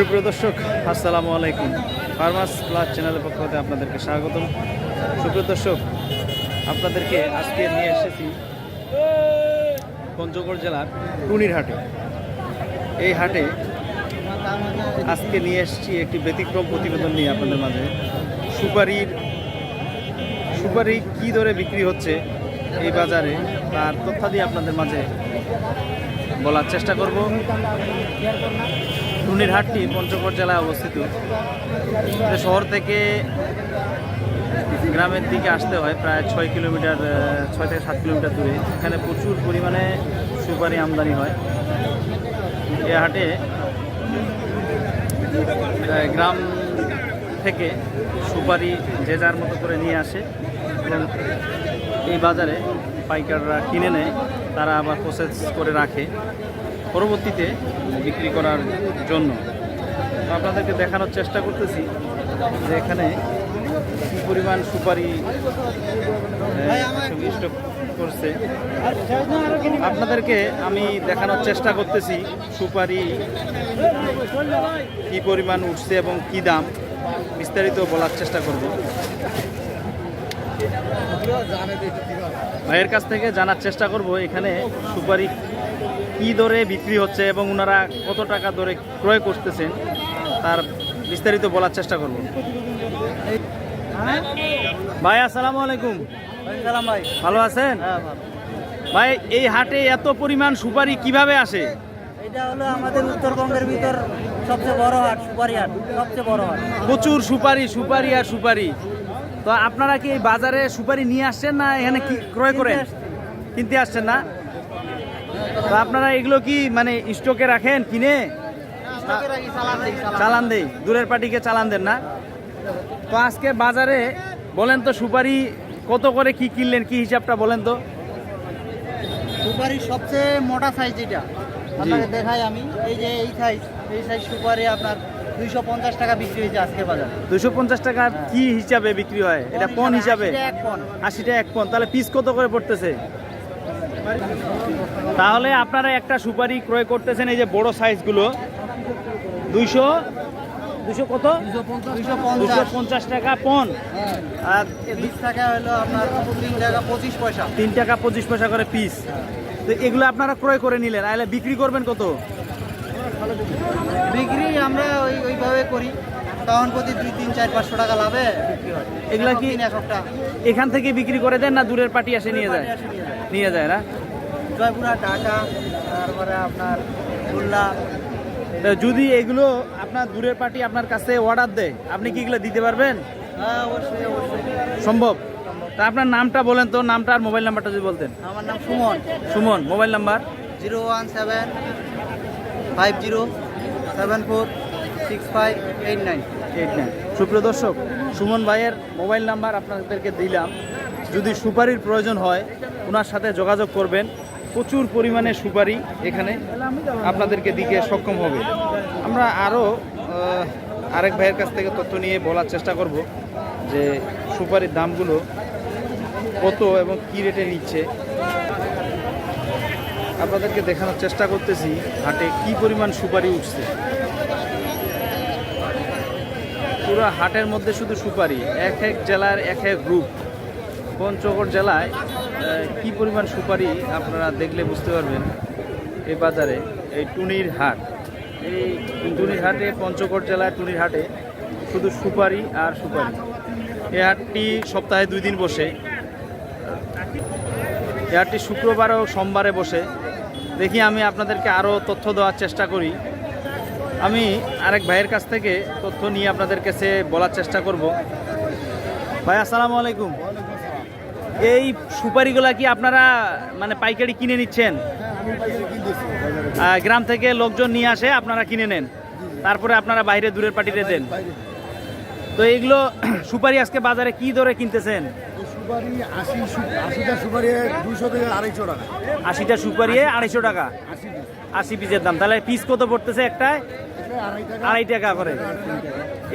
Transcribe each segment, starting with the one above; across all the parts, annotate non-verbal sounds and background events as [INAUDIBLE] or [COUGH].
সুপ্রিয় দর্শক, আসসালামু আলাইকুম। ফার্মাস প্লাস চ্যানেলের পক্ষ থেকে আপনাদেরকে স্বাগতম। সুপ্রিয় দর্শক, আপনাদেরকে আজকে নিয়ে এসেছি পঞ্চগড় জেলার টুনির হাটে। এই হাটে আজকে নিয়ে এসেছি একটি ব্যতিক্রম প্রতিবেদন নিয়ে আপনাদের মাঝে। সুপারির সুপারি কী দরে বিক্রি হচ্ছে এই বাজারে, তার তথ্যাদি আপনাদের মাঝে বলার চেষ্টা করব। টুনির হাটটি পঞ্চগড় জেলায় অবস্থিত। শহর থেকে গ্রামের দিকে আসতে হয়, প্রায় ছয় কিলোমিটার ছয় থেকে সাত কিলোমিটার দূরে। এখানে প্রচুর পরিমাণে সুপারি আমদানি হয়। এ হাটে গ্রাম থেকে সুপারি যে যার মতো করে নিয়ে আসে এবং এই বাজারে পাইকাররা কিনে নেয়, তারা আবার প্রসেস করে রাখে। পরবর্তীতে বিক্রি করার জন্য। আপনাদেরকে দেখানোর চেষ্টা করতেছি যে এখানে কী পরিমাণ সুপারি স্টক করছে। আপনাদেরকে আমি দেখানোর চেষ্টা করতেছি সুপারি কি পরিমাণ উঠছে এবং কি দাম। বিস্তারিত বলার চেষ্টা করব। ভাইয়ের কাছ থেকে জানার চেষ্টা করব, এখানে সুপারি কি দরে বিক্রি হচ্ছে এবং ওনারা কত টাকা দরে ক্রয় করতেছেন তার বিস্তারিত বলার চেষ্টা করব। ভাই আসসালামু আলাইকুম। ভাই। ভালো আছেন? হ্যাঁ ভাই এই হাটে এত পরিমাণ সুপারি কীভাবে আসে? এটা হলো আমাদের উত্তরবঙ্গের ভিতর সবচেয়ে বড় হাট সুপারি হাট সবচেয়ে বড় হাট। প্রচুর সুপারি সুপারি আর সুপারি। তো আপনারা কি এই বাজারে সুপারি নিয়ে আসছেন না এখানে কি ক্রয় করেন? কিনতে কিনতে আসছেন না? তো আপনারা এগুলো কি মানে স্টকে রাখেন কিনে? চালান দেই দূরের পার্টিকে চালান দেন না। তো আজকে বাজারে বলেন তো সুপারি কত করে কি কিনলেন কি হিসাবটা বলেন তো? সুপারি সবচেয়ে মোটা সাইজ এটা। আপনাকে দেখাই আমি। এই যে এই সাইজ এই সাইজ সুপারি আপনার দুইশো পঞ্চাশ টাকা বিক্রি হয়েছে আজকে বাজারে। দুশো পঞ্চাশ টাকা কি হিসাবে বিক্রি হয়? এটা পন হিসাবে? 80 টাকা এক পন। আশিটা এক পন। তাহলে পিস কত করে পড়তেছে? তাহলে আপনারা একটা সুপারি ক্রয় করতেছেন এই যে বড় সাইজগুলো। দুইশো দুশো কত? দুশো পঞ্চাশ টাকা পন। আর বিশ টাকা হলো আপনার তিন টাকা পঁচিশ পয়সা তিন টাকা পঁচিশ পয়সা করে পিস তো এগুলো আপনারা ক্রয় করে নিলেন আইলে বিক্রি করবেন কত? বিক্রি আমরা ওই ওইভাবে করি। তখন প্রতি দুই তিন চার পাঁচশো টাকা লাভে বিক্রি হয়। এগুলা কি- এখান থেকে বিক্রি করে দেন না দূরের পার্টি এসে নিয়ে যায়? নিয়ে যায় না? জয়পুরা ঢাকা তারপরে আপনার খুলনা। যদি এগুলো আপনার দূরের পার্টি আপনার কাছে অর্ডার দেয় আপনি কি এগুলো দিতে পারবেন? হ্যাঁ অবশ্যই অবশ্যই। সম্ভব? তা আপনার নামটা বলেন তো নামটা আর মোবাইল নাম্বারটা যদি বলতেন। আমার নাম Suman. Suman mobile number zero one seven five zero seven four six five eight nine. Eight nine. সুপ্রিয় দর্শক সুমন ভাইয়ের মোবাইল নাম্বার আপনাদেরকে দিলাম। যদি সুপারির প্রয়োজন হয়, ওনার সাথে যোগাযোগ করবেন। প্রচুর পরিমাণে সুপারি এখানে আপনাদেরকে দিকে সক্ষম হবে। আমরা আরও আরেক ভাইয়ের কাছ থেকে তথ্য নিয়ে বলার চেষ্টা করব যে সুপারির দামগুলো কত এবং কী রেটে নিচ্ছে। আপনাদেরকে দেখানোর চেষ্টা করতেছি হাটে কি পরিমাণ সুপারি উঠছে। পুরো হাটের মধ্যে শুধু সুপারি, এক এক জেলার এক এক গ্রুপ। পঞ্চগড় জেলায় কি পরিমাণ সুপারি আপনারা দেখলে বুঝতে পারবেন এই বাজারে, এই টুনির হাট। এই টুনির হাটে, পঞ্চগড় জেলার টুনির হাটে শুধু সুপারি আর সুপারি। এই হাটটি সপ্তাহে দুই দিন বসে। এই হাটটি শুক্রবার ও সোমবারে বসে। দেখি আমি আপনাদেরকে আরও তথ্য দেওয়ার চেষ্টা করি। আমি আরেক ভাইয়ের কাছ থেকে তথ্য নিয়ে আপনাদের কাছে বলার চেষ্টা করব। ভাই, আসসালামু আলাইকুম। এই সুপারিগুলা কি আপনারা মানে পাইকারি কিনে নিচ্ছেন? গ্রাম থেকে লোকজন নিয়ে আসে আপনারা কিনে নেন। তারপরে আপনারা বাইরে দূরের পার্টিতে দেন। তো এইগুলো [CLEARS THROAT] সুপারি আজকে বাজারে কি দরে কিনতেছেন? আশিটা সুপারি আড়াইশো টাকা। আশি পিসের দাম। তাহলে পিস কত পড়তেছে একটায় আড়াই টাকা। করে।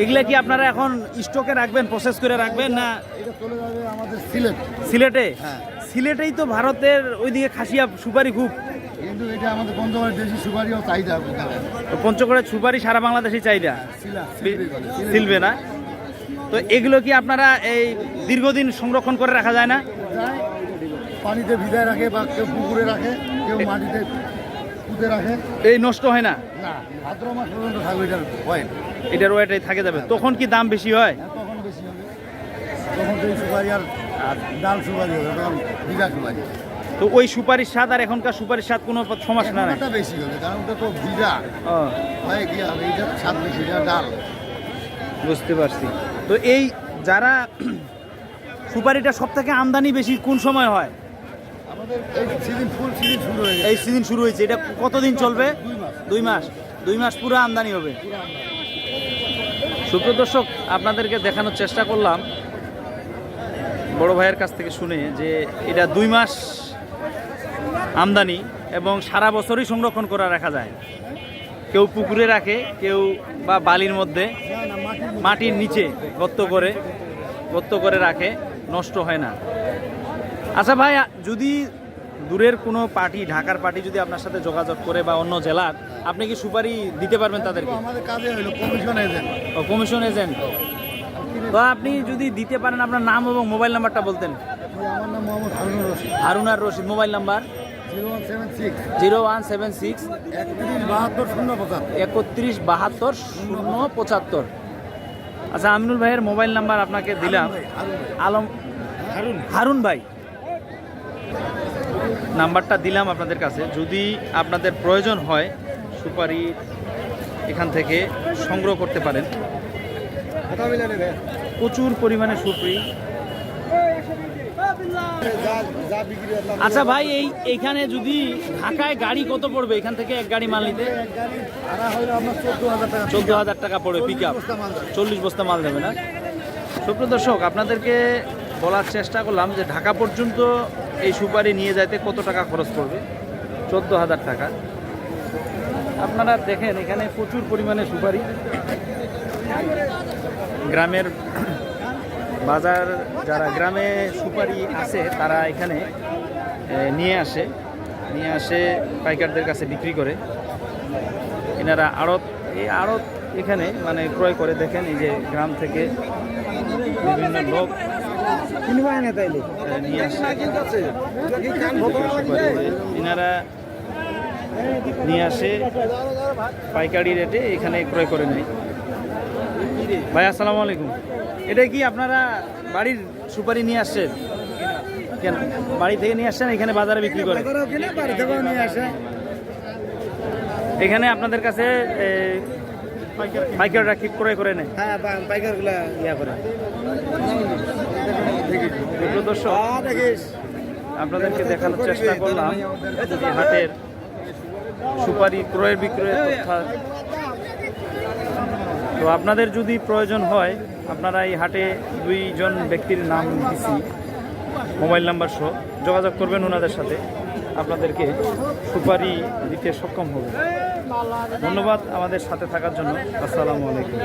এগুলা কি আপনারা এখন স্টকে রাখবেন প্রসেস করে রাখবেন না? এটা চলে যাবে আমাদের সিলেট। সিলেটে? হ্যাঁ। সিলেটেই তো ভারতের ওইদিকে খাসিয়া সুপারি খুব। কিন্তু এটা আমাদের পঞ্চগড়ের দেশি সুপারিও চাহিদা তো পঞ্চগড়ের সুপারি সারা বাংলাদেশে চাহিদা? শিল্পী। সিলবে না? তো এগুলো কি আপনারা এই দীর্ঘদিন সংরক্ষণ করে রাখা যায় না? পানিতে ভিজায় রাখে বা কেউ পুকুরে রাখে কেউ মাটিতে পুঁতে রাখে এই নষ্ট হয় না? না ভাদ্র মাস পর্যন্ত থাকবে এটার পয়েন্ট এটার ওয়েটাই থাকে যাবে। তখন কি দাম বেশি হয়? তখন বেশি হবে। তখন তো এই সুপারি আর আর ডাল সুপারি হবে তখন ভিজা সুপারি তো ওই সুপারির স্বাদ আর এখনকার সুপারির স্বাদ কোনো সমস্যা নাই ওটা বেশি হবে কারণ ওটা তো ভিজা ও, হয় কি হবে? বেশি এটা ডাল। বুঝতে পারছি। তো এই যারা সুপারিটা সব থেকে আমদানি বেশি কোন সময় হয়? এই সিজন শুরু হয়ে হয়েছে। এটা কতদিন চলবে? দুই মাস। দুই মাস। পুরো আমদানি হবে। সুপ্রদর্শক আপনাদেরকে দেখানোর চেষ্টা করলাম। বড় ভাইয়ের কাছ থেকে শুনে যে এটা দুই মাস আমদানি এবং সারা বছরই সংরক্ষণ করা রাখা যায়। কেউ পুকুরে রাখে কেউ বা বালির মধ্যে। মাটির নিচে গর্ত করে গর্ত করে রাখে নষ্ট হয় না। আচ্ছা ভাই যদি দূরের কোনো পার্টি ঢাকার পার্টি যদি আপনার সাথে যোগাযোগ করে বা অন্য জেলার আপনি কি সুপারি দিতে পারবেন তাদেরকে? আমাদের কাজে হলো কমিশন এজেন্ট ও কমিশন এজেন্ট তো আপনি যদি দিতে পারেন আপনার নাম এবং মোবাইল নাম্বারটা বলতেন। আমার নাম মোহাম্মদ হারুনুর রশিদ। হারুন আর Rashid mobile number? Zero one seven six. একত্রিশ বাহাত্তর শূন্য পঁচাত্তর। আচ্ছা আমিনুল ভাইয়ের মোবাইল নাম্বার আপনাকে দিলাম। আলম হারুন। হারুন ভাই। নাম্বারটা দিলাম আপনাদের কাছে। যদি আপনাদের প্রয়োজন হয় সুপারি এখান থেকে সংগ্রহ করতে পারেন। প্রচুর পরিমাণে সুপারি। আচ্ছা ভাই এই এইখানে যদি ঢাকায় গাড়ি কত পড়বে? এখান থেকে এক গাড়ি মাল নিতে? চোদ্দ হাজার টাকা পড়বে পিক আপ। চল্লিশ বস্তা মাল দেবে না? সুপ্রিয় দর্শক আপনাদেরকে বলার চেষ্টা করলাম যে ঢাকা পর্যন্ত এই সুপারি নিয়ে যাইতে কত টাকা খরচ করবে? চোদ্দ হাজার টাকা। আপনারা দেখেন, এখানে প্রচুর পরিমাণে সুপারি। গ্রামের বাজার, যারা গ্রামে সুপারি আছে, তারা এখানে নিয়ে আসে। নিয়ে আসে পাইকারদের কাছে বিক্রি করে। এনারা আড়ত, এই আড়ত এখানে মানে ক্রয় করে। দেখেন, এই যে গ্রাম থেকে বিভিন্ন লোক এনারা নিয়ে আসে পাইকারি রেটে এখানে ক্রয় করে নেয়। ভাই আসসালামু আলাইকুম। এটা কি আপনারা বাড়ির সুপারি নিয়ে আসছেন? কেন? বাড়ি থেকে নিয়ে আসছেন এখানে বাজারে বিক্রি করে? এখানে আপনাদের কাছে পাইকাররা কি ক্রয় করে নেয়? হ্যাঁ পাইকারগুলা ইয়া করে। দর্শক আপনাদেরকে দেখানোর চেষ্টা করলাম। হাটের সুপারি ক্রয়ের বিক্রয়ের তথা তো আপনাদের যদি প্রয়োজন হয় আপনারা এই হাটে দুইজন ব্যক্তির নাম দিছি। মোবাইল নাম্বার সহ। যোগাযোগ করবেন ওনাদের সাথে। আপনাদেরকে সুপারি দিতে সক্ষম হবে। ধন্যবাদ আমাদের সাথে থাকার জন্য। আসসালামু আলাইকুম।